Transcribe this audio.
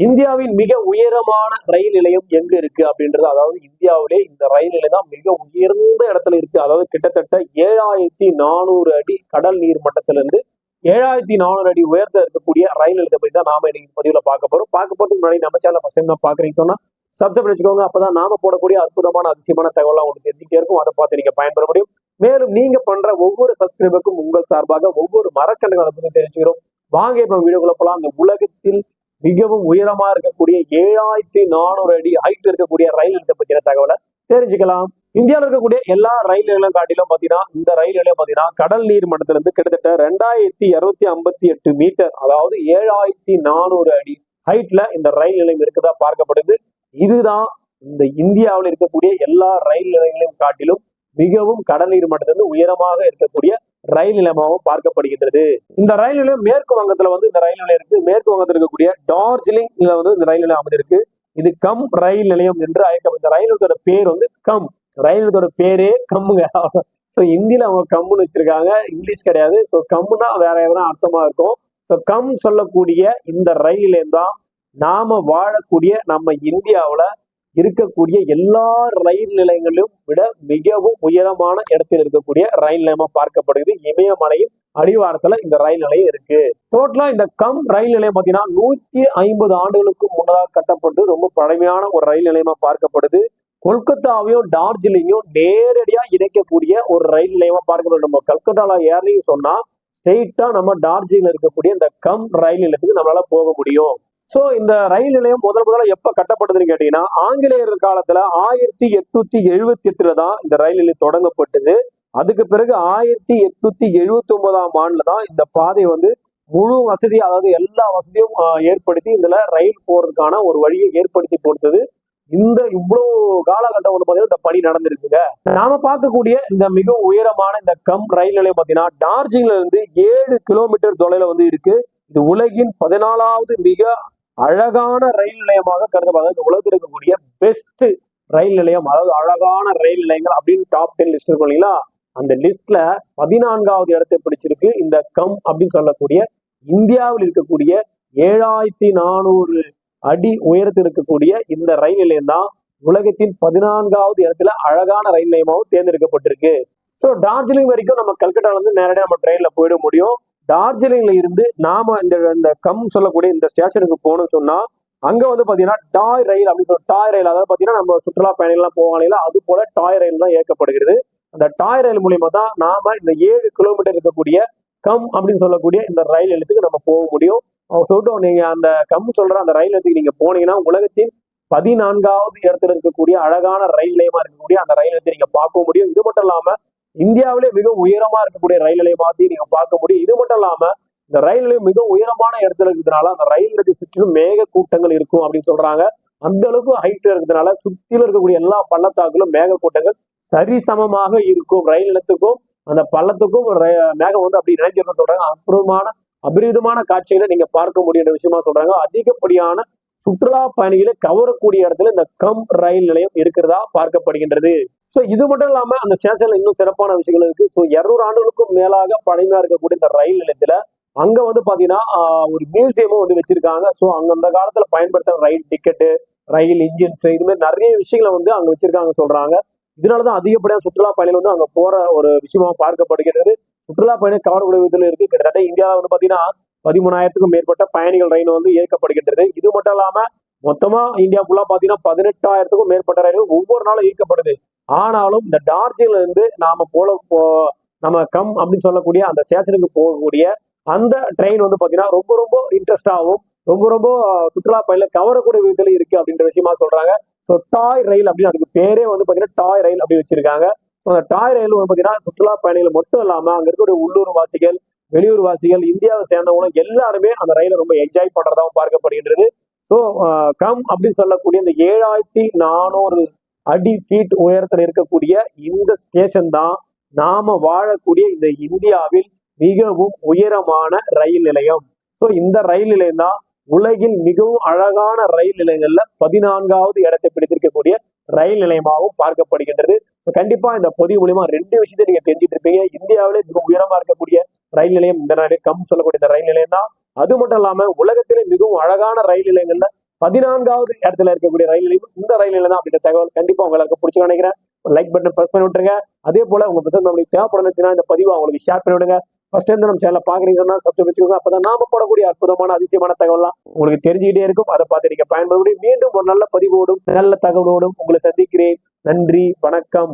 இந்தியாவின் மிக உயரமான ரயில் நிலையம் எங்க இருக்கு அப்படின்றது அதாவது இந்தியாவிலே இந்த ரயில் நிலையம் தான் மிக உயர்ந்த இடத்துல இருக்கு. அதாவது கிட்டத்தட்ட ஏழாயிரத்தி நானூறு அடி கடல் நீர் மட்டத்திலிருந்து ஏழாயிரத்தி நானூறு அடி உயர்த்த இருக்கக்கூடிய ரயில் நிலையத்தை பற்றி தான் நாம இன்னைக்கு பதிவுல பார்க்க போறோம். பார்க்க போறதுக்கு முன்னாடி நம்ம சேனல் ஃபர்ஸ்ட் டைம் தான் பாக்குறீங்க சொன்னா சப்ஸ்கிரைப் வச்சுக்கோங்க அப்பதான் நாம போடக்கூடிய அற்புதமான அதிசயமான தகவலாம் உங்களுக்கு தெரிஞ்சுக்கிட்டே இருக்கும். அதை பார்த்து நீங்க பயன்பெற முடியும். மேலும் நீங்க பண்ற ஒவ்வொரு சப்ஸ்கிரைபருக்கும் உங்கள் சார்பாக ஒவ்வொரு மரக்கண்டுகளை பற்றி தெரிஞ்சுக்கிறோம். வாங்க இப்ப வீடியோக்குள்ள போலாம். அந்த உலகத்தில் மிகவும் உயரமா இருக்கக்கூடிய ஏழாயிரத்தி நானூறு அடி ஹைட் இருக்கக்கூடிய ரயில் நிலையத்தை பத்தின தகவலை தெரிஞ்சுக்கலாம். இந்தியாவில் இருக்கக்கூடிய எல்லா ரயில் நிலையம் காட்டிலும் பாத்தீங்கன்னா இந்த ரயில் நிலையம் பாத்தீங்கன்னா கடல் நீர் மட்டத்துல இருந்து கிட்டத்தட்ட ரெண்டாயிரத்தி இருநூத்தி ஐம்பத்தி எட்டு மீட்டர் அதாவது ஏழாயிரத்தி நானூறு அடி ஹைட்ல இந்த ரயில் நிலையம் இருக்கதா பார்க்கப்படுது. இதுதான் இந்த இந்தியாவில் இருக்கக்கூடிய எல்லா ரயில் நிலையங்களையும் காட்டிலும் மிகவும் கடல் நீர் மட்டத்திலிருந்து உயரமாக இருக்கக்கூடிய ரயில் நிலையமாகவும் பார்க்கப்படுகின்றது. இந்த ரயில் நிலையம் மேற்கு வங்கத்துல வந்து இந்த ரயில் நிலையம் இருக்கு. மேற்கு வங்கத்தில் இருக்கக்கூடிய டார்ஜிலிங்ல வந்து இந்த ரயில் நிலையம் அமைந்திருக்கு. இது கம் ரயில் நிலையம் என்று அழைக்கப்படும். இந்த ரயில் நிலையத்தோட பேர் வந்து கம். ரயில் நிலையத்தோட பேரே கம்முங்க. ஸோ ஹிந்தியில் அவங்க கம்முன்னு வச்சிருக்காங்க. இங்கிலீஷ் கிடையாது. ஸோ கம்முன்னா வேற எதனா அர்த்தமா இருக்கும். ஸோ கம் சொல்லக்கூடிய இந்த ரயில் நிலையம் தான் நாம வாழக்கூடிய நம்ம இந்தியாவில் இருக்கக்கூடிய எல்லா ரயில் நிலையங்களிலும் விட மிகவும் உயரமான இடத்தில் இருக்கக்கூடிய ரயில் நிலையமா பார்க்கப்படுது இமயமலையின் அடிவாரத்துல இந்த ரயில் நிலையம் இருக்கு. டோட்டலா இந்த கம் ரயில் நிலையம் பாத்தீங்கன்னா நூத்தி ஐம்பது ஆண்டுகளுக்கு முன்னதாக கட்டப்பட்டு ரொம்ப பழமையான ஒரு ரயில் நிலையமா பார்க்கப்படுது. கொல்கத்தாவையும் டார்ஜிலிங்கையும் நேரடியா இணைக்கக்கூடிய ஒரு ரயில் நிலையமா பார்க்கப்படுது. நம்ம கல்கத்தால ஏர்லையும் சொன்னா ஸ்ட்ரெயிட்டா நம்ம டார்ஜிலிங்ல இருக்கக்கூடிய இந்த கம் ரயில் நிலையத்துக்கு நம்மளால போக முடியும். ஸோ இந்த ரயில் நிலையம் முதல் முதல்ல எப்போ கட்டப்பட்டதுன்னு கேட்டீங்கன்னா ஆங்கிலேயர் காலத்துல ஆயிரத்தி எட்நூத்தி எழுபத்தி எட்டுல தான் இந்த ரயில் நிலையம் தொடங்கப்பட்டது. அதுக்கு பிறகு ஆயிரத்தி எட்நூத்தி எழுபத்தி ஒன்பதாம் ஆண்டுல தான் இந்த பாதை வந்து முழு வசதி அதாவது எல்லா வசதியும் ஏற்படுத்தி இதுல ரயில் போறதுக்கான ஒரு வழியை ஏற்படுத்தி கொடுத்தது. இந்த இவ்வளவு காலகட்டம் வந்து பாத்தீங்கன்னா இந்த பணி நடந்திருக்குங்க. நாம பார்க்கக்கூடிய இந்த மிக உயரமான இந்த கம் ரயில் நிலையம் பாத்தீங்கன்னா டார்ஜிலிங்ல இருந்து ஏழு கிலோமீட்டர் தொலைல வந்து இருக்கு. இது உலகின் பதினாலாவது மிக அழகான ரயில் நிலையமாக கருதப்படுது. இந்த உலகத்தில் இருக்கக்கூடிய பெஸ்ட் ரயில் நிலையம் அதாவது அழகான ரயில் நிலையங்கள் அப்படின்னு டாப் டென் லிஸ்ட் இருக்கும் இல்லைங்களா? அந்த லிஸ்ட்ல பதினான்காவது இடத்தை பிடிச்சிருக்கு. இந்த கம் அப்படின்னு சொல்லக்கூடிய இந்தியாவில் இருக்கக்கூடிய ஏழாயிரத்தி நானூறு அடி உயரத்தில் இருக்கக்கூடிய இந்த ரயில் நிலையம் தான் உலகத்தின் பதினான்காவது இடத்துல அழகான ரயில் நிலையமாகவும் தேர்ந்தெடுக்கப்பட்டிருக்கு. ஸோ டார்ஜிலிங் வரைக்கும் நம்ம கல்கட்டால இருந்து நேரடியாக நம்ம ட்ரெயினில் போயிட முடியும். டார்ஜிலிங்ல இருந்து நாம இந்த இந்த கம் சொல்லக்கூடிய இந்த ஸ்டேஷனுக்கு போகணும்னு சொன்னா அங்க வந்து பாத்தீங்கன்னா டாய் ரயில் அப்படின்னு சொல்லி டாய் ரயில். அதாவது பாத்தீங்கன்னா நம்ம சுற்றுலா பயணிகள்லாம் போவாங்க இல்லைங்களா? அது போல டாய் ரயில் தான் இயக்கப்படுகிறது. அந்த டாய் ரயில் மூலியமா தான் நாம இந்த ஏழு கிலோமீட்டர் இருக்கக்கூடிய கம் அப்படின்னு சொல்லக்கூடிய இந்த ரயில் நிலையத்துக்கு நம்ம போக முடியும். அவங்க சொல்லிட்டோம் நீங்க அந்த கம் சொல்ற அந்த ரயில் நிலையத்துக்கு நீங்க போனீங்கன்னா உலகத்தின் பதினான்காவது இடத்துல இருக்கக்கூடிய அழகான ரயில் நிலையமா இருக்கக்கூடிய அந்த ரயில் நிலையத்தை நீங்க பார்க்க முடியும். இது மட்டும் இல்லாம இந்தியாவிலே மிக உயரமா இருக்கக்கூடிய ரயில் நிலையமாத்தையும் நீங்க பார்க்க முடியும். இது மட்டும் இல்லாம இந்த ரயில் நிலையம் மிக உயரமான இடத்துல இருக்கிறதுனால அந்த ரயில் நிலையத்தை சுற்றிலும் மேக கூட்டங்கள் இருக்கும் அப்படின்னு சொல்றாங்க. அந்த அளவுக்கு ஹைட்ல இருக்கிறதுனால சுத்தில இருக்கக்கூடிய எல்லா பள்ளத்தாக்குகளும் மேக கூட்டங்கள் சரிசமமாக இருக்கும். ரயில் நிலையத்துக்கும் அந்த பள்ளத்துக்கும் மேகம் வந்து அப்படி நினைச்சிருன்னு சொல்றாங்க. அற்புதமான அபரிதமான காட்சிகளை நீங்க பார்க்க முடியுன்ற விஷயமா சொல்றாங்க. அதிகப்படியான சுற்றுலா பயணிகளை கவரக்கூடிய இடத்துல இந்த கம் ரயில் நிலையம் இருக்கிறதா பார்க்கப்படுகின்றது. சோ இது மட்டும் இல்லாம அந்த ஸ்டேஷன்ல இன்னும் சிறப்பான விஷயங்கள் இருக்கு. சோ இருநூறு ஆண்டுகளுக்கும் மேலாக பழமையா இருக்கக்கூடிய இந்த ரயில் நிலையத்துல அங்க வந்து பாத்தீங்கன்னா ஆஹ், ஒரு மியூசியமும் வந்து வச்சிருக்காங்க. சோ அங்க அந்த காலத்துல பயன்படுத்த ரயில் டிக்கெட்டு ரயில் இன்ஜின்ஸ் இது மாதிரி நிறைய விஷயங்களை வந்து அங்க வச்சிருக்காங்க சொல்றாங்க. இதனாலதான் அதிகப்படியான சுற்றுலா பயணிகள் வந்து அங்க போற ஒரு விஷயமா பார்க்கப்படுகிறது சுற்றுலா பயணிகள் கவரக்கூடிய விதத்துல இருக்கு. கிட்டத்தட்ட இந்தியாவில் வந்து பாத்தீங்கன்னா பதிமூணாயிரத்துக்கும் மேற்பட்ட பயணிகள் ரயில் வந்து இயக்கப்படுகின்றது. இது மட்டும் இல்லாம மொத்தமா இந்தியா ஃபுல்லா பாத்தீங்கன்னா பதினெட்டாயிரத்துக்கும் மேற்பட்ட ரயில்கள் ஒவ்வொரு நாளும் இயக்கப்படுது. ஆனாலும் இந்த டார்ஜிலிங்ல இருந்து நாம போல போ- நம்ம கம் அப்படின்னு சொல்லக்கூடிய அந்த ஸ்டேஷனுக்கு போகக்கூடிய அந்த ட்ரெயின் வந்து பாத்தீங்கன்னா ரொம்ப ரொம்ப இன்ட்ரெஸ்டாகவும் ரொம்ப ரொம்ப சுற்றுலா பயணிகள் கவரக்கூடிய விதத்துல இருக்கு அப்படின்ற விஷயமா சொல்றாங்க. ஸோ டாய் ரயில் அப்படின்னு அதுக்கு பேரே வந்து பாத்தீங்கன்னா டாய் ரயில் அப்படி வச்சிருக்காங்க. ஸோ அந்த டாய் ரயில் வந்து பாத்தீங்கன்னா சுற்றுலா பயணிகள் மட்டும் இல்லாம அங்க இருக்கக்கூடிய உள்ளூர் வாசிகள் வெளியூர் வாசிகள் இந்தியாவை சேர்ந்தவங்களும் எல்லாருமே அந்த ரயிலை ரொம்ப என்ஜாய் பண்றதாகவும் பார்க்கப்படுகின்றது. ஸோ கம் அப்படின்னு சொல்லக்கூடிய இந்த ஏழாயிரத்தி நானூறு அடி ஃபீட் உயரத்தில் இருக்கக்கூடிய இந்த ஸ்டேஷன் தான் நாம வாழக்கூடிய இந்த இந்தியாவில் மிகவும் உயரமான ரயில் நிலையம். ஸோ இந்த ரயில் நிலையம் தான் உலகில் மிகவும் அழகான ரயில் நிலையங்கள்ல பதினான்காவது இடத்தை பிடித்திருக்கக்கூடிய ரயில் நிலையமாகவும் பார்க்கப்படுகின்றது. ஸோ கண்டிப்பா இந்த பொதி மூலியமா ரெண்டு விஷயத்தை நீங்க தெரிஞ்சிட்டு இருப்பீங்க. இந்தியாவிலே மிக உயரமா இருக்கக்கூடிய ரயில் நிலையம் இந்த கம் சொல்லக்கூடிய இந்த ரயில் நிலையம் தான். அது மட்டும் இல்லாம உலகத்திலே மிகவும் அழகான ரயில் நிலையங்கள்ல பதினான்காவது இடத்துல இருக்கக்கூடிய ரயில் நிலையம் இந்த ரயில் நிலையம் தான் அப்படின்ற தகவல் கண்டிப்பா உங்களுக்கு பிடிச்சு நினைக்கிறேன். லைக் பட்டன் பிரஸ் பண்ணி விட்டுருங்க. அதே போல உங்க பிசினஸ் நம்மளுக்கு தேவைப்படுச்சுன்னா இந்த பதிவு அவங்களுக்கு ஷேர் பண்ணி விடுங்க. ஃபர்ஸ்ட் டைம் நம்ம சேனல் பாக்குறீங்கன்னா சப்ஸ்கிரைப் வச்சுக்கோங்க. அப்பதான் நாம போடக்கூடிய அற்புதமான அதிசயமான தகவல்லாம் உங்களுக்கு தெரிஞ்சுக்கிட்டே இருக்கும். அதை பார்த்து நீங்க பயன்படுத்தி மீண்டும் ஒரு நல்ல பதிவோடும் நல்ல தகவலோடும் உங்களை சந்திக்கிறேன். நன்றி வணக்கம்.